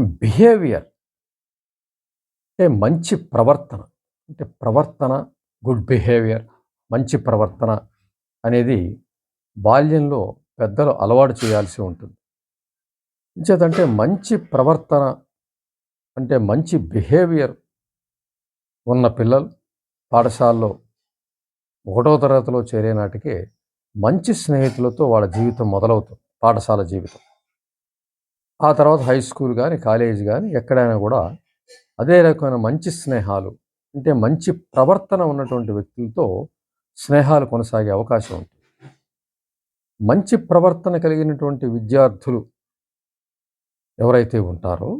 Behaviour. అంటే మంచి ప్రవర్తన. అంటే ప్రవర్తన గుడ్ బిహేవియర్ మంచి ప్రవర్తన అనేది బాల్యంలో పెద్దలు అలవాటు చేయాల్సి ఉంటుంది. ఇంచేతంటే మంచి ప్రవర్తన అంటే మంచి బిహేవియర్ ఉన్న పిల్లలు పాఠశాలలో ఒకటో తరగతిలో చేరే నాటికే మంచి స్నేహితులతో వాళ్ళ జీవితం మొదలవుతుంది పాఠశాల జీవితం. ఆ తర్వాత హై స్కూల్ కానీ కాలేజ్ కానీ ఎక్కడైనా కూడా అదే రకమైన మంచి స్నేహాలు అంటే మంచి ప్రవర్తన ఉన్నటువంటి వ్యక్తులతో స్నేహాలు కొనసాగే అవకాశం ఉంటుంది. మంచి ప్రవర్తన కలిగినటువంటి విద్యార్థులు ఎవరైతే ఉంటారో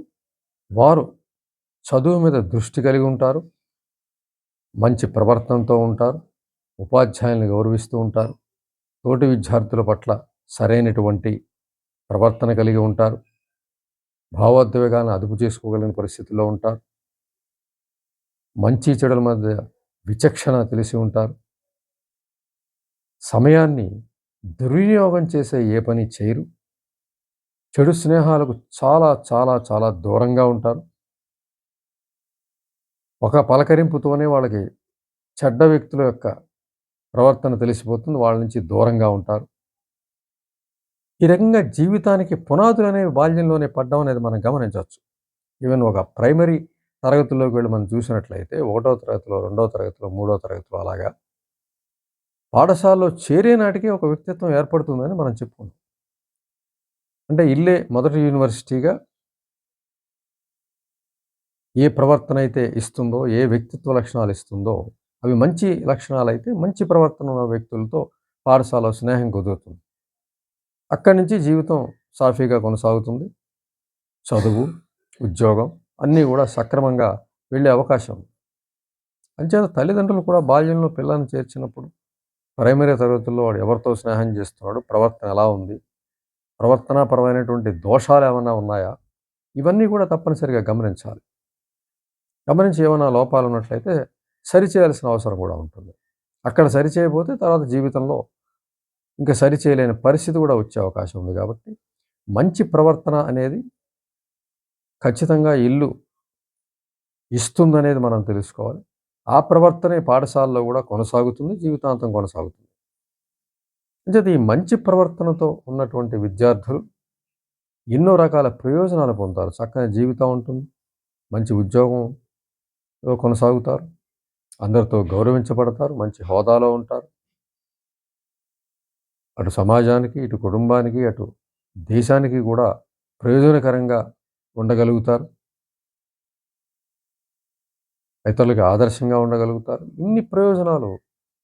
వారు చదువు మీద దృష్టి కలిగి ఉంటారు మంచి ప్రవర్తనతో ఉంటారు ఉపాధ్యాయులను గౌరవిస్తూ ఉంటారు తోటి విద్యార్థుల పట్ల సరైనటువంటి ప్రవర్తన కలిగి ఉంటారు. భావోద్వేగాన్ని అదుపు చేసుకోగలిగిన పరిస్థితుల్లో ఉంటారు. మంచి చెడుల మధ్య విచక్షణ తెలిసి ఉంటారు. సమయాన్ని దుర్వినియోగం చేసే ఏ పని చేయరు. చెడు స్నేహాలకు చాలా చాలా చాలా దూరంగా ఉంటారు. ఒక పలకరింపుతోనే వాళ్ళకి చెడ్డ వ్యక్తుల యొక్క ప్రవర్తన తెలిసిపోతుంది. వాళ్ళ నుంచి దూరంగా ఉంటారు. ఈ రకంగా జీవితానికి పునాదులు అనేవి బాల్యంలోనే పడ్డం అనేది మనం గమనించవచ్చు. ఈవెన్ ఒక ప్రైమరీ తరగతుల్లోకి వెళ్ళి మనం చూసినట్లయితే ఒకటో తరగతిలో రెండో తరగతిలో మూడో తరగతిలో అలాగా పాఠశాలలో చేరే నాటికి ఒక వ్యక్తిత్వం ఏర్పడుతుందని మనం చెప్పుకున్నాం. అంటే ఇల్లే మొదటి యూనివర్సిటీగా ఏ ప్రవర్తన అయితే ఇస్తుందో ఏ వ్యక్తిత్వ లక్షణాలు ఇస్తుందో అవి మంచి లక్షణాలు అయితే మంచి ప్రవర్తన ఉన్న వ్యక్తులతో పాఠశాల స్నేహం కుదురుతుంది. అక్కడి నుంచి జీవితం సాఫీగా కొనసాగుతుంది. చదువు ఉద్యోగం అన్నీ కూడా సక్రమంగా వెళ్ళే అవకాశం. ఉంది అంచేత తల్లిదండ్రులు కూడా బాల్యంలో పిల్లల్ని చేర్చినప్పుడు ప్రైమరీ తరగతుల్లో వాడు ఎవరితో స్నేహం చేస్తున్నాడు ప్రవర్తన ఎలా ఉంది ప్రవర్తనాపరమైనటువంటి దోషాలు ఏమైనా ఉన్నాయా? ఇవన్నీ కూడా తప్పనిసరిగా గమనించాలి. గమనించి ఏమైనా లోపాలు ఉన్నట్లయితే సరిచేయాల్సిన అవసరం కూడా ఉంటుంది. అక్కడ సరిచేయబోతే తర్వాత జీవితంలో ఇంకా సరిచేయలేని పరిస్థితి కూడా వచ్చే అవకాశం ఉంది కాబట్టి మంచి ప్రవర్తన అనేది ఖచ్చితంగా ఇల్లు ఇస్తుందనేది మనం తెలుసుకోవాలి. ఆ ప్రవర్తనే పాఠశాలలో కూడా కొనసాగుతుంది జీవితాంతం కొనసాగుతుంది. అంచేది ఈ మంచి ప్రవర్తనతో ఉన్నటువంటి విద్యార్థులు ఎన్నో రకాల ప్రయోజనాలు పొందుతారు. చక్కని జీవితం ఉంటుంది మంచి ఉద్యోగం కొనసాగుతారు అందరితో గౌరవించబడతారు మంచి హోదాలో ఉంటారు. అటు సమాజానికి ఇటు కుటుంబానికి అటు దేశానికి కూడా ప్రయోజనకరంగా ఉండగలుగుతారు. ఇతరులకు ఆదర్శంగా ఉండగలుగుతారు. ఇన్ని ప్రయోజనాలు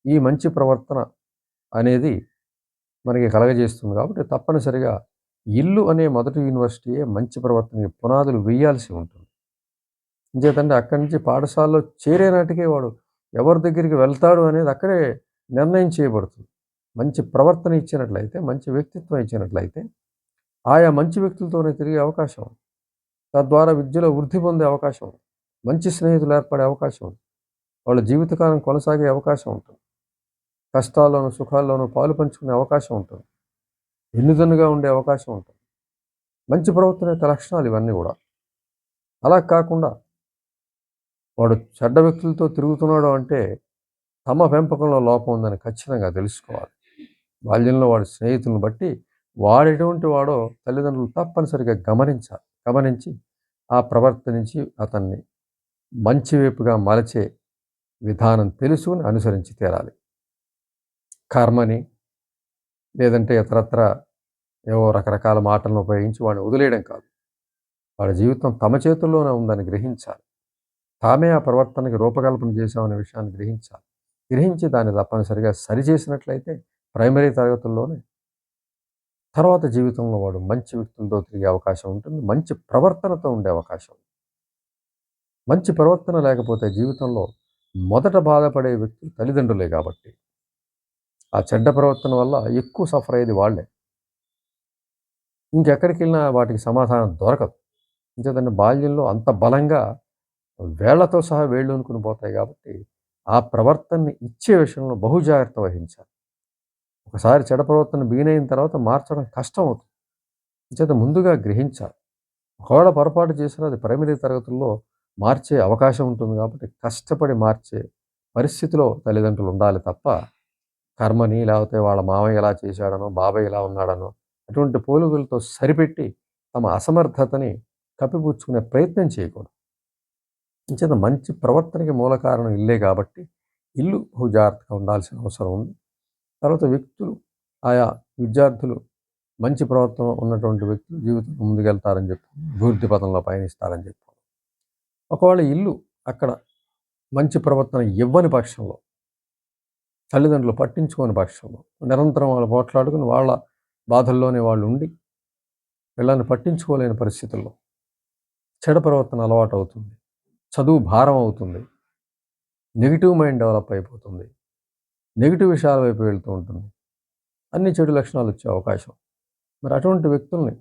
ఈ మంచి ప్రవర్తన అనేది మనకి కలగజేస్తుంది కాబట్టి తప్పనిసరిగా ఇల్లు అనే మొదటి యూనివర్సిటీయే మంచి ప్రవర్తనకి పునాదులు వేయాల్సి ఉంటుంది. ఇంచేతంటే అక్కడి నుంచి పాఠశాలలో చేరే నాటికే వాడు ఎవరి దగ్గరికి వెళ్తాడు అనేది అక్కడే నిర్ణయం చేయబడుతుంది. మంచి ప్రవర్తన ఇచ్చినట్లయితే మంచి వ్యక్తిత్వం ఇచ్చినట్లయితే ఆయా మంచి వ్యక్తులతోనే తిరిగే అవకాశం. తద్వారా విద్యలో వృద్ధి పొందే అవకాశం మంచి స్నేహితులు ఏర్పడే అవకాశం వాళ్ళ జీవితకాలం కొనసాగే అవకాశం ఉంటుంది. కష్టాల్లోనూ సుఖాల్లోనూ పాలు పంచుకునే అవకాశం ఉంటుంది. ఎన్నుదన్నుగా ఉండే అవకాశం ఉంటుంది. మంచి ప్రవర్తన యొక్క లక్షణాలు ఇవన్నీ కూడా. అలా కాకుండా వాడు చెడ్డ వ్యక్తులతో తిరుగుతున్నాడు అంటే తమ పెంపకంలో లోపం ఉందని ఖచ్చితంగా తెలుసుకోవాలి. బాల్యంలో వాడి స్నేహితులను బట్టి వాడెటువంటి వాడో తల్లిదండ్రులు తప్పనిసరిగా గమనించాలి గమనించి ఆ ప్రవర్తనించి అతన్ని మంచి వైపుగా మలచే విధానం తెలుసుకుని అనుసరించి తీరాలి కర్మని లేదంటే ఇతరత్ర ఏవో రకరకాల మాటలను ఉపయోగించి వాడిని వదిలేయడం కాదు. వాడి జీవితం తమ చేతుల్లోనే ఉందని గ్రహించాలి. తామే ఆ ప్రవర్తనకి రూపకల్పన చేశామనే విషయాన్ని గ్రహించాలి. గ్రహించి దాన్ని తప్పనిసరిగా సరిచేసినట్లయితే ప్రైమరీ తరగతుల్లోనే తర్వాత జీవితంలో వాడు మంచి వ్యక్తులతో తిరిగే అవకాశం ఉంటుంది మంచి ప్రవర్తనతో ఉండే అవకాశం. మంచి ప్రవర్తన లేకపోతే జీవితంలో మొదట బాధపడే వ్యక్తులు తల్లిదండ్రులే కాబట్టి. ఆ చెడ్డ ప్రవర్తన వల్ల ఎక్కువ సఫర్ అయ్యేది వాళ్ళే. ఇంకెక్కడికి వెళ్ళినా వాటికి సమాధానం దొరకదు. ఇంకేదంటే బాల్యంలో అంత బలంగా వేళ్ళతో సహా వేళ్ళు అనుకుని పోతాయి కాబట్టి ఆ ప్రవర్తనని ఇచ్చే విషయంలో బహుజాగ్రత్త వహించాలి. ఒకసారి చెడ ప్రవర్తన బిగినైన తర్వాత మార్చడం కష్టం అవుతుంది చేత ముందుగా గ్రహించాలి. ఒకవేళ పొరపాటు చేసినా అది ప్రైమరీ తరగతుల్లో మార్చే అవకాశం ఉంటుంది కాబట్టి కష్టపడి మార్చే పరిస్థితిలో తల్లిదండ్రులు ఉండాలి తప్ప కర్మని లేకపోతే వాళ్ళ మామయ్య ఎలా చేశాడనో బాబాయ్ ఇలా ఉన్నాడనో అటువంటి పోలుగులతో సరిపెట్టి తమ అసమర్థతని కప్పిపుచ్చుకునే ప్రయత్నం చేయకూడదు. ఇంచేత మంచి ప్రవర్తనకి మూల కారణం ఇల్లే కాబట్టి ఇల్లు బహు జాగ్రత్తగా ఉండాల్సిన అవసరం ఉంది. తర్వాత వ్యక్తులు ఆయా విద్యార్థులు మంచి ప్రవర్తన ఉన్నటువంటి వ్యక్తులు జీవితంలో ముందుకెళ్తారని చెప్పి అభివృద్ధి పదంలో పయనిస్తారని చెప్పి ఒకవేళ ఇల్లు అక్కడ మంచి ప్రవర్తన ఇవ్వని పక్షంలో తల్లిదండ్రులు పట్టించుకోని పక్షంలో నిరంతరం వాళ్ళు పోట్లాడుకుని వాళ్ళ బాధల్లోనే వాళ్ళు ఉండి పిల్లల్ని పట్టించుకోలేని పరిస్థితుల్లో చెడ ప్రవర్తన అలవాటు అవుతుంది. చదువు భారం అవుతుంది. నెగిటివ్ మైండ్ డెవలప్ అయిపోతుంది. నెగిటివ్ విషయాల వైపు వెళ్తూ ఉంటుంది. అన్ని చెడు లక్షణాలు వచ్చే అవకాశం. మరి అటువంటి వ్యక్తుల్ని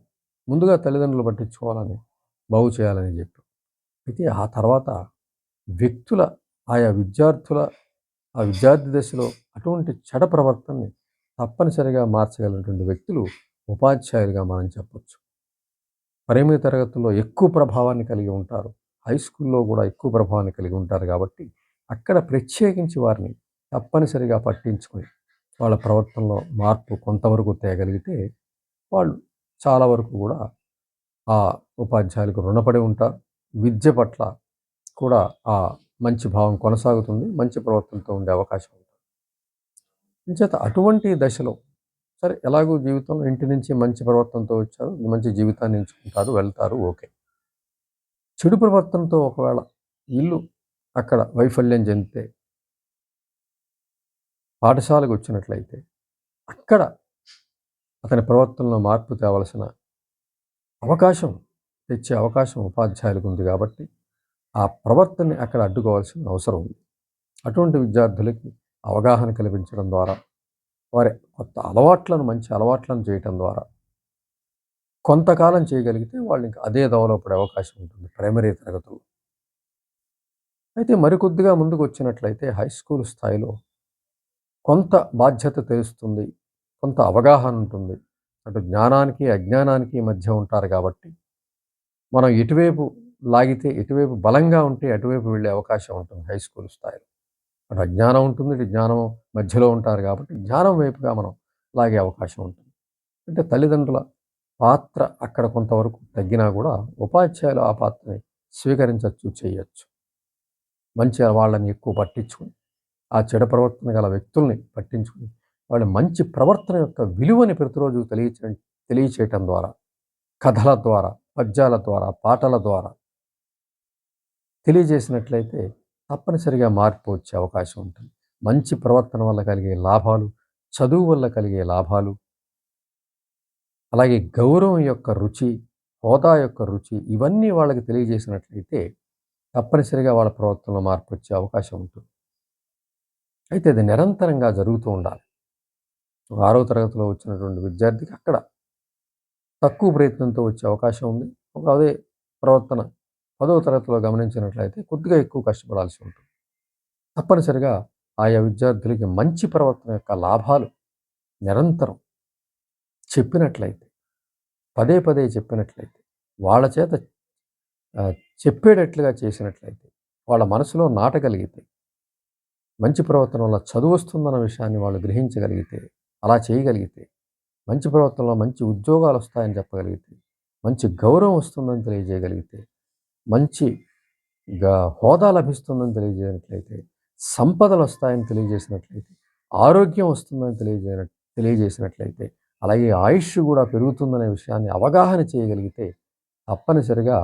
ముందుగా తల్లిదండ్రులు పట్టించుకోవాలని బాగు చేయాలని చెప్పి. అయితే ఆ తర్వాత వ్యక్తుల ఆయా విద్యార్థుల ఆ విద్యార్థి దశలో అటువంటి చెడ ప్రవర్తనని తప్పనిసరిగా మార్చగలిగినటువంటి వ్యక్తులు ఉపాధ్యాయులుగా మనం చెప్పచ్చు. పరిమిత తరగతుల్లో ఎక్కువ ప్రభావాన్ని కలిగి ఉంటారు. హై స్కూల్లో కూడా ఎక్కువ ప్రభావాన్ని కలిగి ఉంటారు కాబట్టి అక్కడ ప్రత్యేకించి వారిని తప్పనిసరిగా పట్టించుకొని వాళ్ళ ప్రవర్తనలో మార్పు కొంతవరకు తేగలిగితే వాళ్ళు చాలా వరకు కూడా ఆ ఉపాధ్యాయులకు రుణపడి ఉంటారు. విద్య పట్ల కూడా ఆ మంచి భావం కొనసాగుతుంది మంచి ప్రవర్తనతో ఉండే అవకాశం ఉంటుంది. చేత అటువంటి దశలో సరే ఎలాగో జీవితంలో ఇంటి నుంచి మంచి ప్రవర్తనతో వచ్చారు మంచి జీవితాన్ని ఎంచుకుంటారు వెళ్తారు ఓకే. చెడు ప్రవర్తనతో ఒకవేళ ఇల్లు అక్కడ వైఫల్యం చెందితే పాఠశాలకు వచ్చినట్లయితే అక్కడ అతని ప్రవర్తనలో మార్పు తేవలసిన అవకాశం తెచ్చే అవకాశం ఉపాధ్యాయులకు ఉంది కాబట్టి ఆ ప్రవర్తనని అక్కడ అడ్డుకోవాల్సిన అవసరం ఉంది. అటువంటి విద్యార్థులకి అవగాహన కల్పించడం ద్వారా వారి కొత్త అలవాట్లను మంచి అలవాట్లను చేయటం ద్వారా కొంతకాలం చేయగలిగితే వాళ్ళు ఇంకా అదే దవలో పడే అవకాశం ఉంటుంది ప్రైమరీ తరగతులు అయితే మరికొద్దిగా ముందుకు వచ్చినట్లయితే హై స్కూల్ స్థాయిలో కొంత బాధ్యత తెలుస్తుంది కొంత అవగాహన ఉంటుంది. అటు జ్ఞానానికి అజ్ఞానానికి మధ్య ఉంటారు కాబట్టి మనం ఎటువైపు లాగితే ఎటువైపు బలంగా ఉంటే అటువైపు వెళ్ళే అవకాశం ఉంటుంది హై స్కూల్ స్థాయిలో. అటు అజ్ఞానం ఉంటుంది ఇటు జ్ఞానం మధ్యలో ఉంటారు కాబట్టి జ్ఞానం వైపుగా మనం లాగే అవకాశం ఉంటుంది. అంటే తల్లిదండ్రుల పాత్ర అక్కడ కొంతవరకు తగ్గినా కూడా ఉపాధ్యాయులు ఆ పాత్రని స్వీకరించవచ్చు చేయొచ్చు. మంచి వాళ్ళని ఎక్కువ పట్టించుకుని. ఆ చెడ ప్రవర్తన గల వ్యక్తుల్ని పట్టించుకుని వాళ్ళ మంచి ప్రవర్తన యొక్క విలువని ప్రతిరోజు తెలియచే తెలియచేయటం ద్వారా కథల ద్వారా పద్యాల ద్వారా పాటల ద్వారా తెలియజేసినట్లయితే తప్పనిసరిగా మార్పు వచ్చే అవకాశం ఉంటుంది. మంచి ప్రవర్తన వల్ల కలిగే లాభాలు చదువు వల్ల కలిగే లాభాలు అలాగే గౌరవం యొక్క రుచి హోదా యొక్క రుచి ఇవన్నీ వాళ్ళకి తెలియజేసినట్లయితే తప్పనిసరిగా వాళ్ళ ప్రవర్తనలో మార్పు వచ్చే అవకాశం ఉంటుంది. అయితే అది నిరంతరంగా జరుగుతూ ఉండాలి. ఒక ఆరో తరగతిలో వచ్చినటువంటి విద్యార్థికి అక్కడ తక్కువ ప్రయత్నంతో వచ్చే అవకాశం ఉంది. ఒక అదే ప్రవర్తన పదవ తరగతిలో గమనించినట్లయితే కొద్దిగా ఎక్కువ కష్టపడాల్సి ఉంటుంది. తప్పనిసరిగా ఆయా విద్యార్థులకి మంచి ప్రవర్తన యొక్క లాభాలు నిరంతరం చెప్పినట్లయితే పదే పదే చెప్పినట్లయితే వాళ్ళ చేత చెప్పేటట్లుగా చేసినట్లయితే వాళ్ళ మనసులో నాటగలిగితే మంచి ప్రవర్తన వల్ల చదువు వస్తుందన్న విషయాన్ని వాళ్ళు గ్రహించగలిగితే అలా చేయగలిగితే మంచి ప్రవర్తనలో మంచి ఉద్యోగాలు వస్తాయని చెప్పగలిగితే మంచి గౌరవం వస్తుందని తెలియజేయగలిగితే మంచి హోదా లభిస్తుందని తెలియజేసినట్లయితే సంపదలు వస్తాయని తెలియజేసినట్లయితే ఆరోగ్యం వస్తుందని తెలియజే తెలియజేసినట్లయితే అలాగే ఆయుష్ కూడా పెరుగుతుందనే విషయాన్ని అవగాహన చేయగలిగితే తప్పనిసరిగా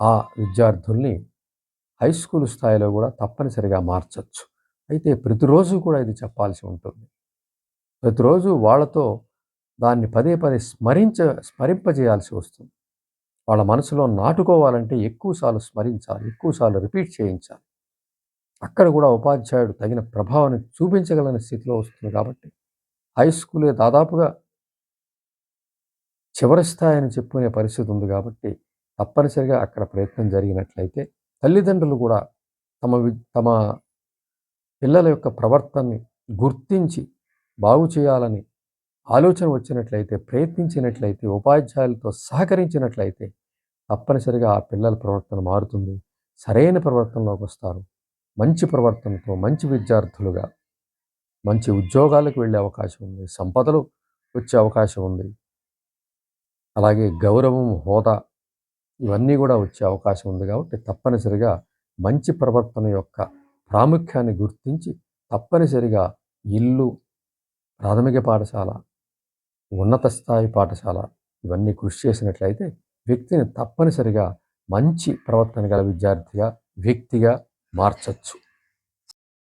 ఆ విద్యార్థుల్ని హై స్కూల్ స్థాయిలో కూడా తప్పనిసరిగా మార్చచ్చు. అయితే ప్రతిరోజు కూడా ఇది చెప్పాల్సి ఉంటుంది. ప్రతిరోజు వాళ్ళతో దాన్ని పదే పదే స్మరించ స్మరింపజేయాల్సి వస్తుంది. వాళ్ళ మనసులో నాటుకోవాలంటే ఎక్కువసార్లు స్మరించాలి ఎక్కువసార్లు రిపీట్ చేయించాలి. అక్కడ కూడా ఉపాధ్యాయుడు తగిన ప్రభావాన్ని చూపించగలని స్థితిలో వస్తుంది కాబట్టి హై స్కూలే దాదాపుగా చివరి స్థాయిని చెప్పుకునే పరిస్థితి ఉంది కాబట్టి తప్పనిసరిగా అక్కడ ప్రయత్నం జరిగినట్లయితే తల్లిదండ్రులు కూడా తమ తమ పిల్లల యొక్క ప్రవర్తనని గుర్తించి బాగు చేయాలని ఆలోచన వచ్చినట్లయితే ప్రయత్నించినట్లయితే ఉపాధ్యాయులతో సహకరించినట్లయితే తప్పనిసరిగా ఆ పిల్లల ప్రవర్తన మారుతుంది. సరైన ప్రవర్తనలోకి వస్తారు. మంచి ప్రవర్తనతో మంచి విద్యార్థులుగా మంచి ఉద్యోగాలకు వెళ్ళే అవకాశం ఉంది. సంపదలు వచ్చే అవకాశం ఉంది. అలాగే గౌరవం హోదా ఇవన్నీ కూడా వచ్చే అవకాశం ఉంది కాబట్టి తప్పనిసరిగా మంచి ప్రవర్తన యొక్క ప్రాముఖ్యాన్ని గుర్తించి తప్పనిసరిగా ఇల్లు ప్రాథమిక పాఠశాల ఉన్నత స్థాయి పాఠశాల ఇవన్నీ కృషి చేసినట్లయితే వ్యక్తిని తప్పనిసరిగా మంచి ప్రవర్తన గల విద్యార్థిగా వ్యక్తిగా మార్చచ్చు.